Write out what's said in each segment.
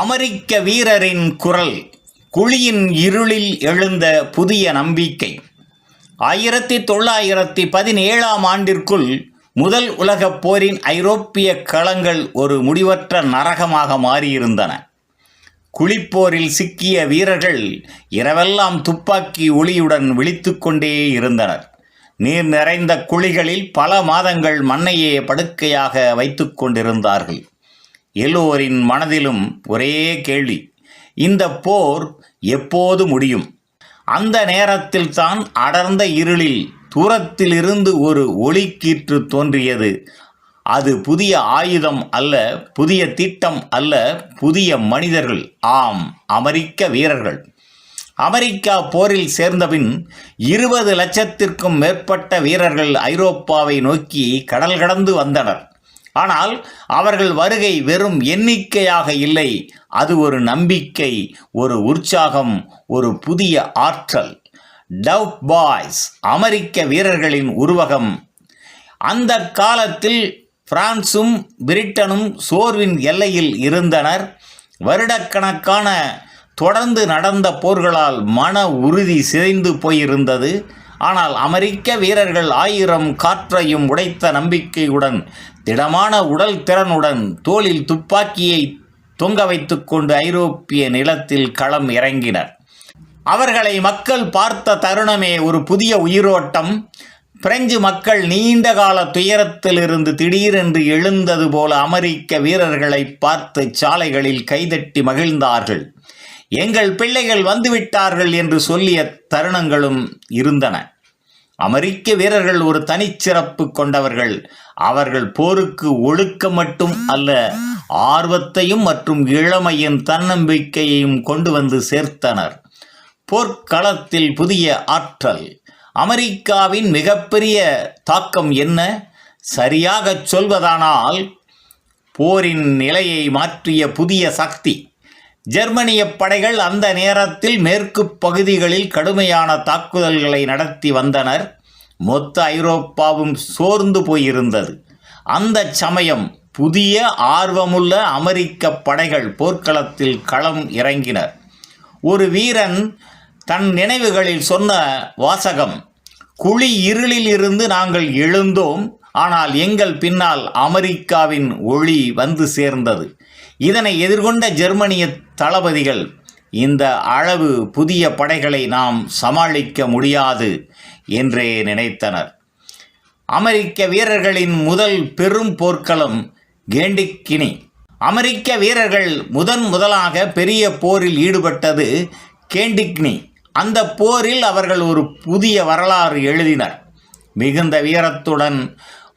அமெரிக்க வீரரின் குரல் குழியின் இருளில் எழுந்த புதிய நம்பிக்கை. ஆயிரத்தி தொள்ளாயிரத்தி பதினேழாம் ஆண்டிற்குள் முதல் உலகப் போரின் ஐரோப்பிய களங்கள் ஒரு முடிவற்ற நரகமாக மாறியிருந்தன. குழிப்போரில் சிக்கிய வீரர்கள் இரவெல்லாம் துப்பாக்கி ஒளியுடன் விழித்து கொண்டே இருந்தனர். நீர் நிறைந்த குழிகளில் பல மாதங்கள் மண்ணையே படுக்கையாக வைத்து கொண்டிருந்தார்கள். எல்லோரின் மனதிலும் ஒரே கேள்வி இந்த போர் எப்போது முடியும்? அந்த நேரத்தில் தான் அடர்ந்த இருளில் தூரத்திலிருந்து ஒரு ஒளிக்கீற்று தோன்றியது. அது புதிய ஆயுதம் அல்ல புதிய திட்டம் அல்ல புதிய மனிதர்கள் ஆம் அமெரிக்க வீரர்கள். அமெரிக்கா போரில் சேர்ந்தபின் இருபது லட்சத்திற்கும் மேற்பட்ட வீரர்கள் ஐரோப்பாவை நோக்கி கடல் கடந்து வந்தனர். ஆனால் அவர்கள் வருகை வெறும் எண்ணிக்கையாக இல்லை. அது ஒரு நம்பிக்கை ஒரு உற்சாகம் ஒரு புதிய ஆற்றல். டவ் பாய்ஸ் அமெரிக்க வீரர்களின் உருவகம். அந்த காலத்தில் பிரான்சும் பிரிட்டனும் சோர்வின் எல்லையில் இருந்தனர். வருடக்கணக்கான தொடர்ந்து நடந்த போர்களால் மன உறுதி சிதைந்து போயிருந்தது. ஆனால் அமெரிக்க வீரர்கள் ஆயிரம் காற்றையும் உடைத்த நம்பிக்கையுடன் திடமான உடல் திறனுடன் தோளில் துப்பாக்கியை தொங்க வைத்துக்கொண்டு ஐரோப்பிய நிலத்தில் களம் இறங்கினர். அவர்களை மக்கள் பார்த்த தருணமே ஒரு புதிய உயிரோட்டம். பிரெஞ்சு மக்கள் நீண்ட கால துயரத்திலிருந்து திடீரென்று எழுந்தது போல அமெரிக்க வீரர்களை பார்த்து சாலைகளில் கைதட்டி மகிழ்ந்தார்கள். எங்கள் பிள்ளைகள் வந்துவிட்டார்கள் என்று சொல்லிய தருணங்களும் இருந்தன. அமெரிக்க வீரர்கள் ஒரு தனிச்சிறப்பு கொண்டவர்கள். அவர்கள் போருக்கு ஒழுக்கம் மட்டும் அல்ல ஆர்வத்தையும் மற்றும் இளமையின் தன்னம்பிக்கையையும் கொண்டு வந்து சேர்த்தனர். போர்க்களத்தில் புதிய ஆற்றல். அமெரிக்காவின் மிகப்பெரிய தாக்கம் என்ன? சரியாகச் சொல்வதானால் போரின் நிலையை மாற்றிய புதிய சக்தி. ஜெர்மனிய படைகள் அந்த நேரத்தில் மேற்கு பகுதிகளில் கடுமையான தாக்குதல்களை நடத்தி வந்தனர். மொத்த ஐரோப்பாவும் சோர்ந்து போயிருந்தது. அந்த சமயம் புதிய ஆர்வமுள்ள அமெரிக்க படைகள் போர்க்களத்தில் களம் இறங்கினர். ஒரு வீரன் தன் நினைவுகளில் சொன்ன வாசகம் குழி இருளில் இருந்து நாங்கள் எழுந்தோம் ஆனால் எங்கள் பின்னால் அமெரிக்காவின் ஒளி வந்து சேர்ந்தது. இதனை எதிர்கொண்ட ஜெர்மனிய தளபதிகள் இந்த அளவு புதிய படைகளை நாம் சமாளிக்க முடியாது என்றே நினைத்தனர். அமெரிக்க வீரர்களின் முதல் பெரும் போர்க்களம் கேண்டிக்கினி. அமெரிக்க வீரர்கள் முதன் முதலாக பெரிய போரில் ஈடுபட்டது கேண்டிக்னி அந்த போரில் அவர்கள் ஒரு புதிய வரலாறு எழுதினர். மிகுந்த வீரத்துடன்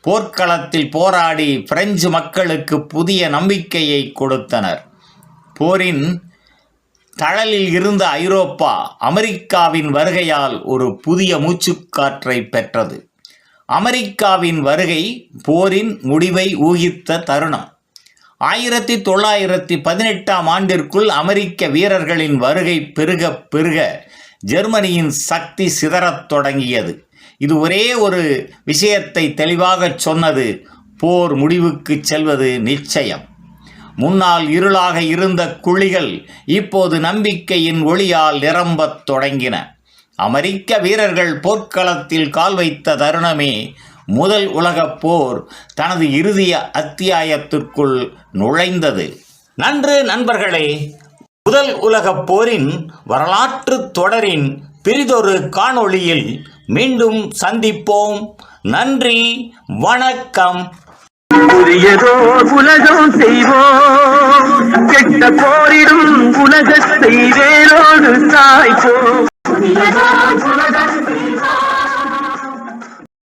போர்க்களத்தில் போராடி பிரெஞ்சு மக்களுக்கு புதிய நம்பிக்கையை கொடுத்தனர். போரின் தழலில் இருந்த ஐரோப்பா அமெரிக்காவின் வருகையால் ஒரு புதிய மூச்சுக்காற்றை பெற்றது. அமெரிக்காவின் வருகை போரின் முடிவை ஊகித்த தருணம். ஆயிரத்தி தொள்ளாயிரத்தி பதினெட்டாம் ஆண்டிற்குள் அமெரிக்க வீரர்களின் வருகை பெருக பெருக ஜெர்மனியின் சக்தி சிதறத் தொடங்கியது. இது ஒரே ஒரு விஷயத்தை தெளிவாகச் சொன்னது போர் முடிவுக்கு செல்வது நிச்சயம். முன்னால் இருளாக இருந்த குழிகள் இப்போது நம்பிக்கையின் ஒளியால் நிரம்பத் தொடங்கின. அமெரிக்க வீரர்கள் போர்க்களத்தில் கால் வைத்த தருணமே முதல் உலகப் போர் தனது இறுதிய அத்தியாயத்திற்குள் நுழைந்தது. நன்று நண்பர்களே முதல் உலகப் போரின் வரலாற்று தொடரின் பிரிதொரு காணொளியில் மீண்டும் சந்திப்போம். நன்றி வணக்கம். புதியதோர் உலகம் செய்வோம். கெட்ட போரிடும் உலகத்தை வேரோடு சாய்ப்போம்